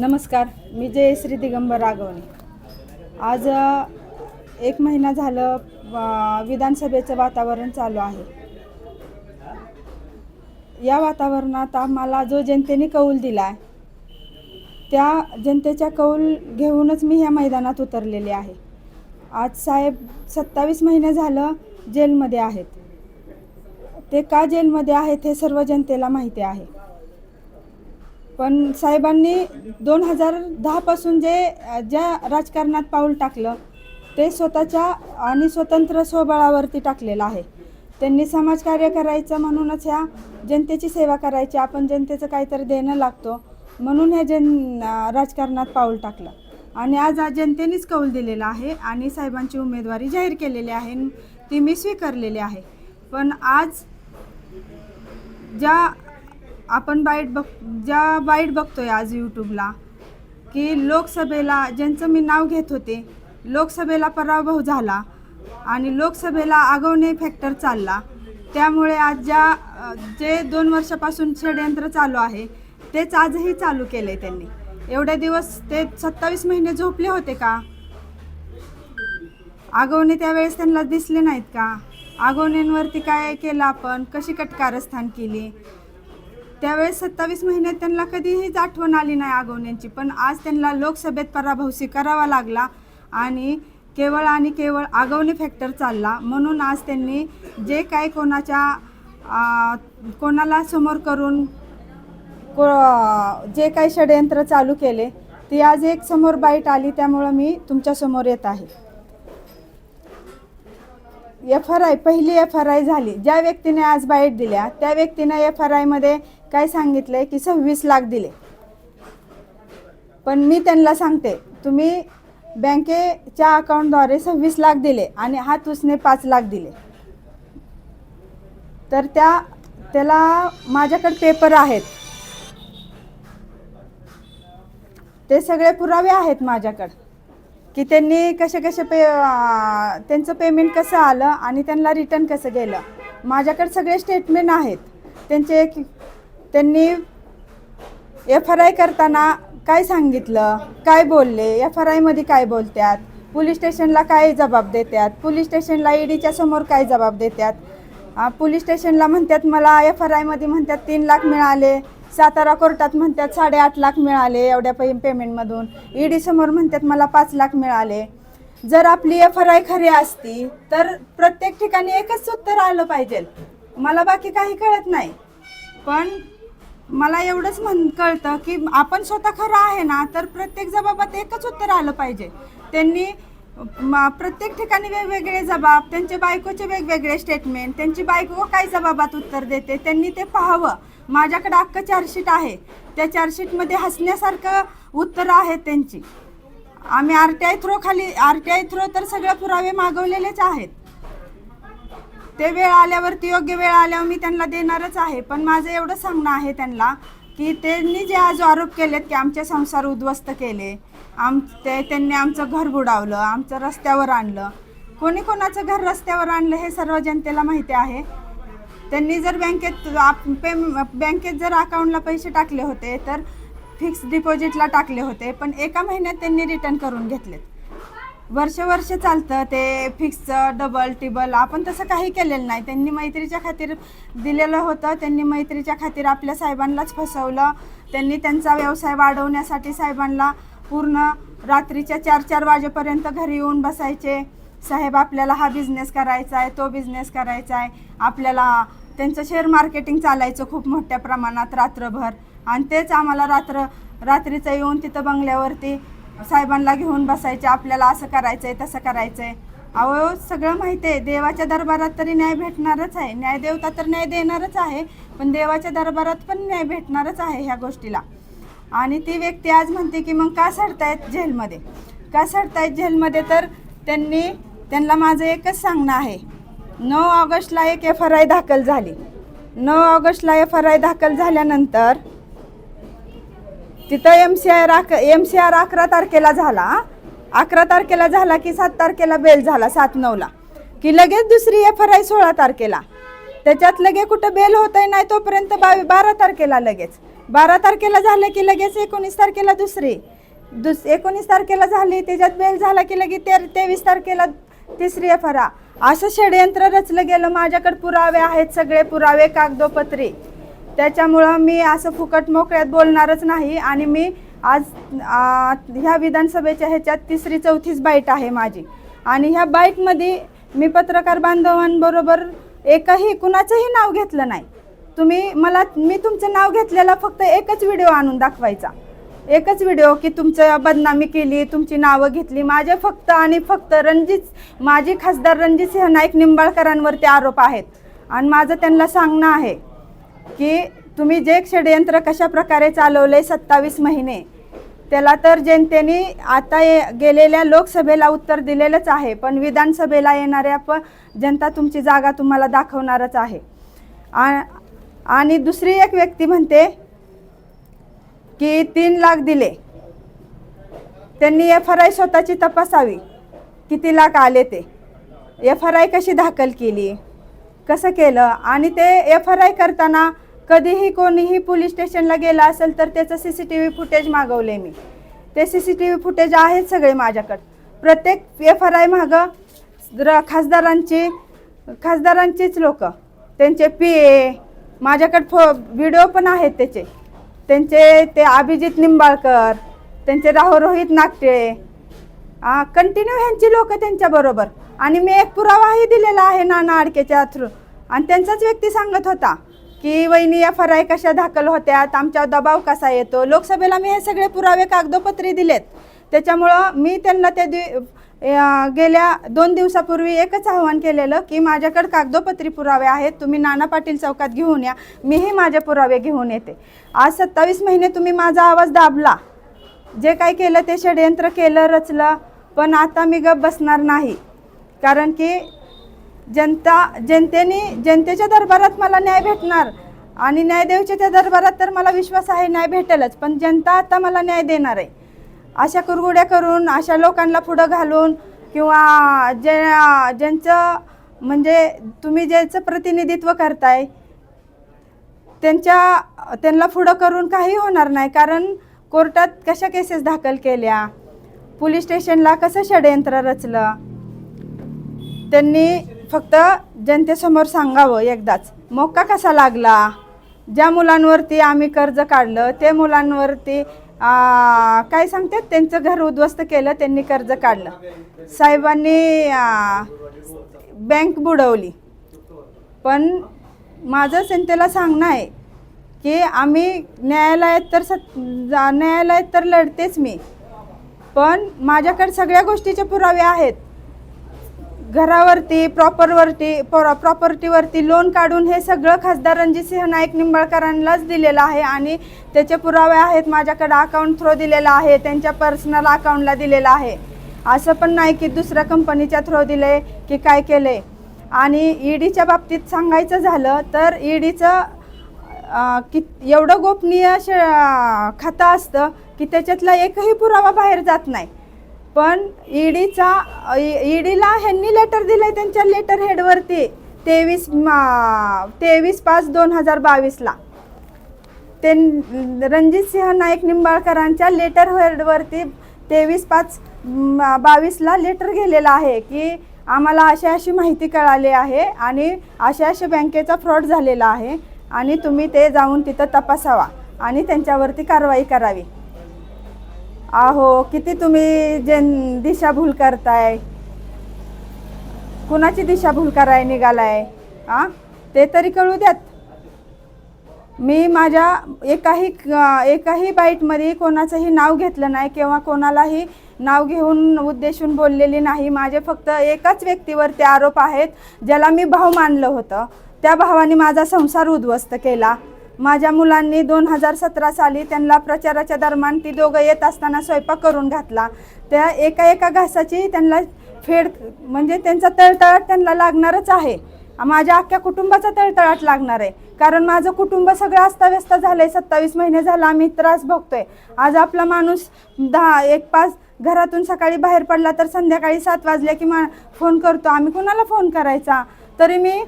नमस्कार मी जयश्री दिगंबर रागवणे आज एक महिना झालं विधानसभेचं वातावरण चालू आहे. या वातावरणात आम्हाला जो जनतेने कौल दिला आहे त्या जनतेच्या कौल घेऊनच मी ह्या मैदानात उतरलेले आहे. आज साहेब सत्तावीस महिने झालं जेलमध्ये आहेत. ते का जेलमध्ये आहेत हे सर्व जनतेला माहिती आहे. पण साहेबांनी दोन हजार दहापासून जे ज्या राजकारणात पाऊल टाकलं ते स्वतःच्या आणि स्वतंत्र स्वबळावरती टाकलेलं आहे. त्यांनी समाजकार्य करायचं म्हणूनच ह्या जनतेची सेवा करायची आपण जनतेचं काहीतरी देणं लागतो म्हणून ह्या जन राजकारणात पाऊल टाकलं. आणि आज आज जनतेनेच कौल दिलेला आहे आणि साहेबांची उमेदवारी जाहीर केलेली आहे ती मी स्वीकारलेली आहे. पण आज ज्या आपण बाईट बघ ज्या बाईट बघतोय आज यूट्यूबला की लोकसभेला ज्यांचं मी नाव घेत होते लोकसभेला पराभव झाला आणि लोकसभेला आगवणे फॅक्टर चालला. त्यामुळे आज ज्या जे दोन वर्षापासून षडयंत्र चालू आहे तेच आजही चालू केले त्यांनी. एवढे दिवस ते सत्तावीस महिने झोपले होते का? आगवणे त्यावेळेस त्यांना दिसले नाहीत का? आगवण्यांवरती काय केलं आपण? कशी कटकारस्थान केली? त्यावेळेस सत्तावीस महिन्यात त्यांना कधीहीच आठवण आली नाही आगवण्यांची. पण आज त्यांना लोकसभेत पराभव स्वीकारावा लागला आणि केवळ आणि केवळ आगवणे फॅक्टर चालला. म्हणून आज त्यांनी जे काय कोणाच्या कोणाला समोर करून को जे काही षडयंत्र चालू केले ती आज एक समोर बाईट आली त्यामुळं मी तुमच्यासमोर येत आहे. एफ आर आय पहिली एफ आर आय झाली. ज्या व्यक्तीने आज बाईट दिल्या त्या व्यक्तीनं एफ आर आयमध्ये काय सांगितलंय की सव्वीस लाख दिले. पण मी त्यांना सांगते तुम्ही बँकेच्या अकाउंटद्वारे सव्वीस लाख दिले आणि हात उसने पाच लाख दिले. तर त्या त्याला माझ्याकडे पेपर आहेत. ते सगळे पुरावे आहेत माझ्याकडं. की त्यांनी कसे कसे पे त्यांचं पेमेंट कसं आलं आणि त्यांना रिटर्न कसं गेलं. माझ्याकडे सगळे स्टेटमेंट आहेत. त्यांचे एक त्यांनी एफ आर आय करताना काय सांगितलं? काय बोलले? एफ आर आयमध्ये काय बोलतात पोलीस स्टेशनला काय जबाब देतात पोलीस स्टेशनला ईडीच्या समोर काय जबाब देतात पोलीस स्टेशनला म्हणतात मला एफ आर आयमध्ये म्हणतात तीन लाख मिळाले. सातारा कोर्टात म्हणतात साडेआठ लाख मिळाले एवढ्या पे पेमेंटमधून ईडी समोर म्हणतात मला पाच लाख मिळाले. जर आपली एफ आर आय खरी असती तर प्रत्येक ठिकाणी एकच उत्तर आलं पाहिजे. मला बाकी काही कळत नाही. पण मला एवढंच म्हण कळतं की आपण स्वतः खरं आहे ना तर प्रत्येक जबाबात एकच उत्तर आलं पाहिजे. त्यांनी म- प्रत्येक ठिकाणी वेगवेगळे जबाब त्यांच्या बायकोचे वेगवेगळे स्टेटमेंट त्यांची बायको काय जबाबात उत्तर देते त्यांनी ते पाहावं. माझ्याकडे अख्खं चार्जशीट आहे. त्या चार्जशीटमध्ये हसण्यासारखं उत्तरं आहेत त्यांची. आम्ही आर टी आय थ्रो खाली आर टी आय थ्रो तर सगळे पुरावे मागवलेलेच आहेत. ते वेळ आल्यावरती योग्य वेळ आल्यावर मी त्यांना देणारच आहे. पण माझं एवढं सांगणं आहे त्यांना की त्यांनी जे आज आरोप केलेत की आमचे संसार उद्ध्वस्त केले आम ते त्यांनी आमचं घर बुडावलं आमचं रस्त्यावर आणलं. कोणी कोणाचं घर रस्त्यावर आणलं हे सर्व जनतेला माहिती आहे. त्यांनी जर बँकेत आप- पे बँकेत जर अकाउंटला पैसे टाकले होते तर फिक्स डिपॉझिटला टाकले होते पण एका महिन्यात त्यांनी रिटर्न करून घेतलेत. वर्ष वर्ष चालतं ते फिक्सचं डबल टिबल आपण तसं काही केलेलं नाही. त्यांनी मैत्रीच्या खातीर दिलेलं होतं. त्यांनी मैत्रीच्या खातीर आपल्या साहेबांनाच फसवलं. त्यांनी त्यांचा व्यवसाय वाढवण्यासाठी साहेबांना पूर्ण रात्रीच्या चार चार वाजेपर्यंत घरी येऊन बसायचे. साहेब आपल्याला हा बिझनेस करायचा आहे तो बिझनेस करायचा आहे. आपल्याला त्यांचं शेअर मार्केटिंग चालायचं खूप मोठ्या प्रमाणात रात्रभर. आणि तेच आम्हाला रात्र रात्रीचं येऊन तिथं बंगल्यावरती साहेबांना घेऊन बसायचे आपल्याला असं करायचं आहे तसं करायचं आहे अहो सगळं माहिती आहे. देवाच्या दरबारात तरी न्याय भेटणारच आहे. न्याय देवता तर न्याय देणारच आहे पण देवाच्या दरबारात पण न्याय भेटणारच आहे ह्या गोष्टीला. आणि ती व्यक्ती आज म्हणते की मग का सडतायत जेलमध्ये? का सडतायत जेलमध्ये? तर त्यांनी त्यांना माझं एकच सांगणं आहे. नऊ ऑगस्टला एक एफ आर आय दाखल झाली. नऊ ऑगस्टला एफ आर आय दाखल झाल्यानंतर तिथं M C R M C R अकरा तारखेला झाला. अकरा तारखेला झाला की सात तारखेला बेल झाला सात नऊला. की लगेच दुसरी एफ आर आय सोळा तारखेला. त्याच्यात लगे कुठं बेल होत नाही तोपर्यंत बावी बारा तारखेला लगेच. बारा तारखेला झालं की लगेच एकोणीस तारखेला दुसरी. दुस एकोणीस तारखेला झाली त्याच्यात बेल झाला की लगेच ते तेवीस तारखेला तिसरी एफ आर असं षडयंत्र रचलं गेलं. माझ्याकडे पुरावे आहेत सगळे पुरावे कागदोपत्री. त्याच्यामुळं मी असं फुकट मोकळ्यात बोलणारच नाही आणि मी आज आ, ह्या विधानसभेच्या ह्याच्यात तिसरी चौथीच बाईट आहे माझी. आणि ह्या बाईटमध्ये मी पत्रकार बांधवांबरोबर एकही कुणाचंही नाव घेतलं नाही. तुम्ही मला मी तुमचं नाव घेतलेला फक्त एकच व्हिडिओ आणून दाखवायचा. एकच व्हिडिओ की तुमचं बदनामी केली तुमची नावं घेतली माझे फक्त आणि फक्त रणजित माजी खासदार रणजित सिंह नाईक निंबाळकरांवरती आरोप आहेत. आणि माझं त्यांना सांगणं आहे की तुम्ही जे षडयंत्र कशा प्रकारे चालवले सत्तावीस महिने त्याला तर जनतेने आता ये गेलेल्या लोकसभेला उत्तर दिलेलंच आहे पण विधानसभेला येणाऱ्या पण जनता तुमची जागा तुम्हाला दाखवणारच आहे. आ- आणि दुसरी एक व्यक्ती म्हणते की तीन लाख दिले. त्यांनी एफ आर आय स्वतःची तपासावी. किती लाख आले ते? एफ आर आय कशी दाखल केली? कसं केलं? आणि ते एफ आर आय करताना कधीही कोणीही पोलीस स्टेशनला गेला असेल तर त्याचं C C T V footage मागवले मी. ते C C T V footage आहेत सगळे माझ्याकडं. प्रत्येक एफ आर आय मागं र खासदारांची खासदारांचीच लोक. त्यांचे पी ए माझ्याकडे फो व्हिडिओ पण आहेत त्याचे. त्यांचे ते अभिजित निंबाळकर त्यांचे राहो रोहित नागटे. कंटिन्यू ह्यांची लोक त्यांच्याबरोबर आणि मी एक पुरावाही दिलेला आहे नाना आडकेच्या थ्रू. आणि त्यांचाच व्यक्ती सांगत होता की वहिनी एफ आर आय कशा दाखल होत्यात? आमच्यावर दबाव कसा येतो? लोकसभेला मी हे सगळे पुरावे कागदोपत्री दिलेत. त्याच्यामुळं मी त्यांना त्या दि गेल्या दोन दिवसापूर्वी एकच आव्हान केलेलं की माझ्याकडे कागदोपत्री पुरावे आहेत. तुम्ही नाना पाटील चौकात घेऊन या. मीही माझे पुरावे घेऊन येते. आज सत्तावीस महिने तुम्ही माझा आवाज दाबला. जे काय केलं ते षडयंत्र केलं रचलं. पण आता मी गप बसणार नाही. कारण की जनता जनतेने जनतेच्या दरबारात मला न्याय भेटणार आणि न्यायदेवच्या त्या दरबारात तर मला विश्वास आहे न्याय भेटेलच पण जनता आता मला न्याय देणार आहे. अशा कुरगुड्या करून अशा लोकांना पुढं घालून किंवा जे ज्यांचं म्हणजे तुम्ही ज्याचं प्रतिनिधित्व करताय त्यांच्या त्यांना पुढं करून काही होणार नाही कारण कोर्टात कशा केसेस दाखल केल्या? पोलीस स्टेशनला कसं षडयंत्र रचलं? त्यांनी फक्त जनतेसमोर सांगावं एकदाच. मोका कसा लागला? ज्या मुलांवरती आम्ही कर्ज काढलं ते मुलांवरती काय सांगतात? त्यांचं घर उद्ध्वस्त केलं त्यांनी कर्ज काढलं. साहेबांनी बँक बुडवली. पण माझं जनतेला सांगणं आहे की आम्ही न्यायालयात तर सत जा- न्यायालयात तर लढतेच मी. पण माझ्याकडे सगळ्या गोष्टीचे पुरावे आहेत. घरावरती प्रॉपरवरती प्रॉपर्टीवरती लोन काढून हे सगळं खासदार रणजितसिंह नाईक निंबाळकरांनाच दिलेलं आहे आणि त्याचे पुरावे आहेत माझ्याकडे अकाउंट थ्रो दिलेला आहे त्यांच्या पर्सनल अकाउंटला दिलेला आहे. असं पण नाही की दुसऱ्या कंपनीच्या थ्रो दिले की काय केले. आणि ईडीच्या बाबतीत सांगायचं झालं तर ईडीचं कि एवढं गोपनीय श खातं असतं की त्याच्यातला एकही पुरावा बाहेर जात नाही. पण ईडीचा ईडीला ह्यांनी लेटर दिलंय त्यांच्या लेटर हेडवरती तेवीस तेवीस पाच दोन हजार बावीसला. ते रणजित सिंह नाईक निंबाळकरांच्या लेटर हेडवरती तेवीस पाच बावीसला लेटर गेलेलं आहे की आम्हाला अशी अशी माहिती कळाली आहे आणि अशा अशा बँकेचा फ्रॉड झालेला आहे आणि तुम्ही ते जाऊन तिथं तपासावा आणि त्यांच्यावरती कारवाई करावी. आहो किती तुम्ही जन दिशाभूल करताय? कुणाची दिशाभूल कराय निघालाय? आ? ते तरी कळू द्यात. मी माझ्या एकाही एकाही बाईटमध्ये कोणाचंही नाव घेतलं नाही किंवा कोणालाही नाव घेऊन उद्देशून बोललेली नाही. माझे फक्त एकाच व्यक्तीवरती आरोप आहेत ज्याला मी भाव मानलं होतं. त्या भावाने माझा संसार उद्ध्वस्त केला. माझ्या मुलांनी दोन हजार सतरा साली त्यांना प्रचाराच्या दरम्यान ती दोघं येत असताना स्वयंपाक करून घातला. त्या एका एका घासाची त्यांना फेड म्हणजे त्यांचा तळतळाट त्यांना लागणारच आहे. माझ्या अख्ख्या कुटुंबाचा तळतळाट लागणार आहे. कारण माझं कुटुंब सगळं अस्ताव्यस्त झालं आहे सत्तावीस महिने झालं आम्ही त्रास भोगतोय. आज आपला माणूस दहा एक पाच घरातून सकाळी बाहेर पडला तर संध्याकाळी सात वाजले की मा फोन करतो. आम्ही कोणाला फोन करायचा? तरी मी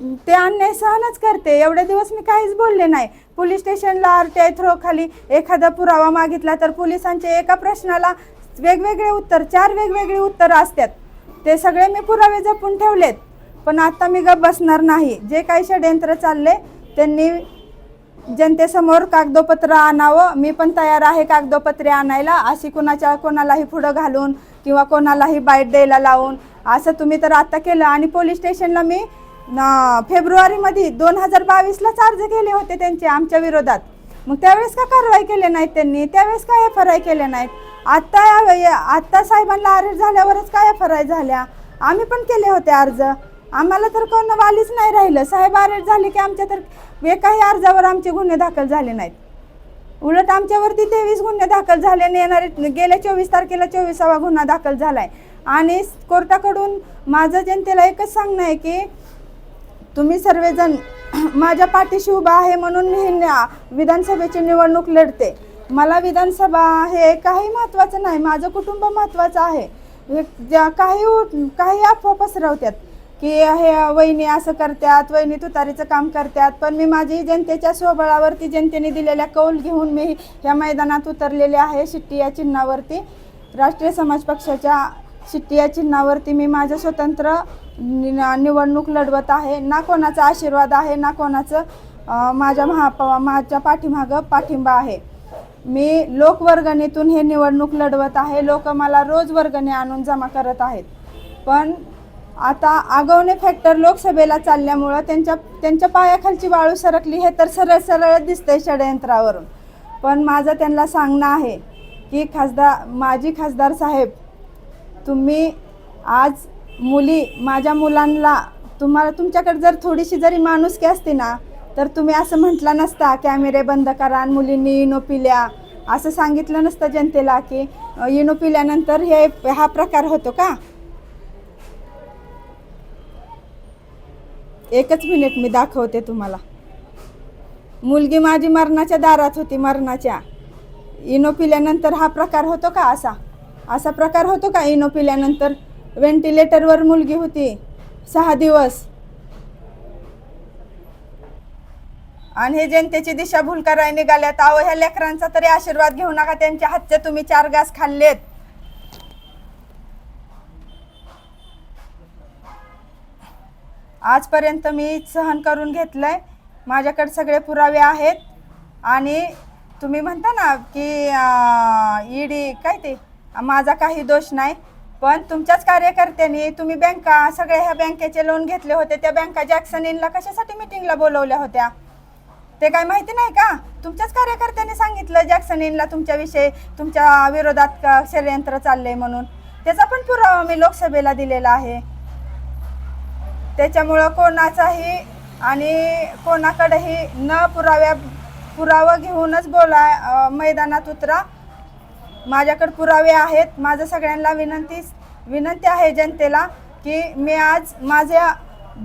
ते अन्याय सहनच करते. एवढे दिवस मी काहीच बोलले नाही. पोलीस स्टेशनला आर टी आय थ्रो खाली एखादा पुरावा मागितला तर पोलिसांचे एका प्रश्नाला वेगवेगळे उत्तर चार वेगवेगळी उत्तरं असतात. ते सगळे मी पुरावे जपून ठेवलेत. पण आता मी गप बसणार नाही. जे काही षडयंत्र चालले त्यांनी जनतेसमोर कागदोपत्र आणावं. मी पण तयार आहे कागदोपत्रे आणायला. अशी कुणाच्या कोणालाही पुढं घालून किंवा कोणालाही बाईट द्यायला लावून. असं तुम्ही तर आता केलं. आणि पोलीस स्टेशनला मी ना फेब्रुवारीमध्ये दोन हजार बावीसलाच अर्ज केले होते त्यांचे आमच्या विरोधात. मग त्यावेळेस का कारवाई केली नाहीत त्यांनी? त्यावेळेस काय एफ आर आय केले नाहीत? आत्ता आत्ता साहेबांना अरेस्ट झाल्यावरच काय एफ आर आय झाल्या? आम्ही पण केले होते अर्ज. आम्हाला तर कोण वालीच नाही राहिलं. साहेब अरेस्ट झाले की आमच्या तर एकाही अर्जावर आमचे गुन्हे दाखल झाले नाहीत. उलट आमच्यावरती तेवीस गुन्हे दाखल झाले आणि येणारे गेल्या चोवीस तारखेला चोवीसावा गुन्हा दाखल झाला आहे आणि कोर्टाकडून माझं जनतेला एकच सांगणं आहे की तुम्ही सर्वजण माझ्या पाठीशी उभा आहे म्हणून मी न्या- विधानसभेची निवडणूक लढते. मला विधानसभा हे काही महत्त्वाचं नाही माझं कुटुंब महत्त्वाचं आहे. हे ज्या काही उ- काही अफवा पसरवतात की हे वहिनी असं करतात वहिनी तुतारीचं काम करतात पण मी माझी जनतेच्या स्वबळावरती जनतेने दिलेल्या कौल घेऊन मी ह्या मैदानात उतरलेले आहे शिट्टी या चिन्हावरती. राष्ट्रीय समाज पक्षाच्या शिट्टी या चिन्हावरती मी माझं स्वतंत्र नि- निवडणूक लढवत आहे. ना कोणाचा आशीर्वाद आहे ना कोणाचं माझ्या महा माझ्या पाठीमागं पाठिंबा आहे. मी लोकवर्गणीतून हे निवडणूक लढवत आहे. लोक मला रोज वर्गणी आणून जमा करत आहेत. पण आता आगवणे फॅक्टर लोकसभेला चालल्यामुळं त्यांच्या त्यांच्या पायाखालची वाळू सरकली. हे तर सरळ सरळ दिसतंय षडयंत्रावरून. पण माझं त्यांना सांगणं आहे की खासदार माजी खासदार साहेब तुम्ही आज मुली माझ्या मुलांना तुम्हाला तुमच्याकडे जर थोडीशी जरी माणुसकी असती ना तर तुम्ही असं म्हटलं नसता कॅमेरे बंद करा आणि मुलींनी इनो पिल्या. असं सांगितलं नसतं जनतेला की इनो पिल्यानंतर हे हा प्रकार होतो का? एकच मिनिट मी दाखवते तुम्हाला. मुलगी माझी मरणाच्या दारात होती मरणाच्या. इनो पिल्यानंतर हा प्रकार होतो का असा? असा प्रकार होतो का इनो पिल्यानंतर? व्हेंटिलेटरवर मुलगी होती. सहा दिवस. आणि हे जनतेची दिशाभूल करायला निघाल्यात. आहो ह्या लेकरांचा तरी आशीर्वाद घेऊ नका. त्यांच्या हातचे तुम्ही चार घास खाल्लेत. आजपर्यंत मी सहन करून घेतलंय. माझ्याकडे सगळे पुरावे आहेत. आणि तुम्ही म्हणता ना की ईडी काय ते? माझा काही दोष नाही. पण तुमच्याच कार्यकर्त्यांनी तुम्ही बँका सगळ्या ह्या बँकेचे लोन घेतले होते त्या बँका जॅक्सन इनला कशासाठी मिटिंगला बोलवल्या होत्या? ते काय माहिती नाही का? तुमच्याच कार्यकर्त्यांनी सांगितलं जॅक्सन इनला तुमच्याविषयी तुमच्या विरोधात का षडयंत्र चाललंय म्हणून. त्याचा पण पुरावा मी लोकसभेला दिलेला आहे. त्याच्यामुळं कोणाचाही आणि कोणाकडेही न पुराव्या पुरावा घेऊनच बोला मैदानात उतरा. माझ्याकडे पुरावे आहेत. माझं सगळ्यांना विनंती विनंती आहे जनतेला की मी आज माझ्या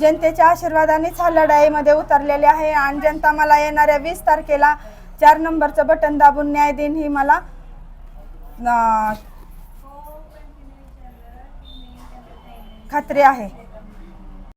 जनतेच्या आशीर्वादानेच हा लढाईमध्ये उतरलेले आहे आणि जनता मला येणाऱ्या वीस तारखेला चार नंबरचं बटन दाबून न्याय देईन ही मला खात्री आहे.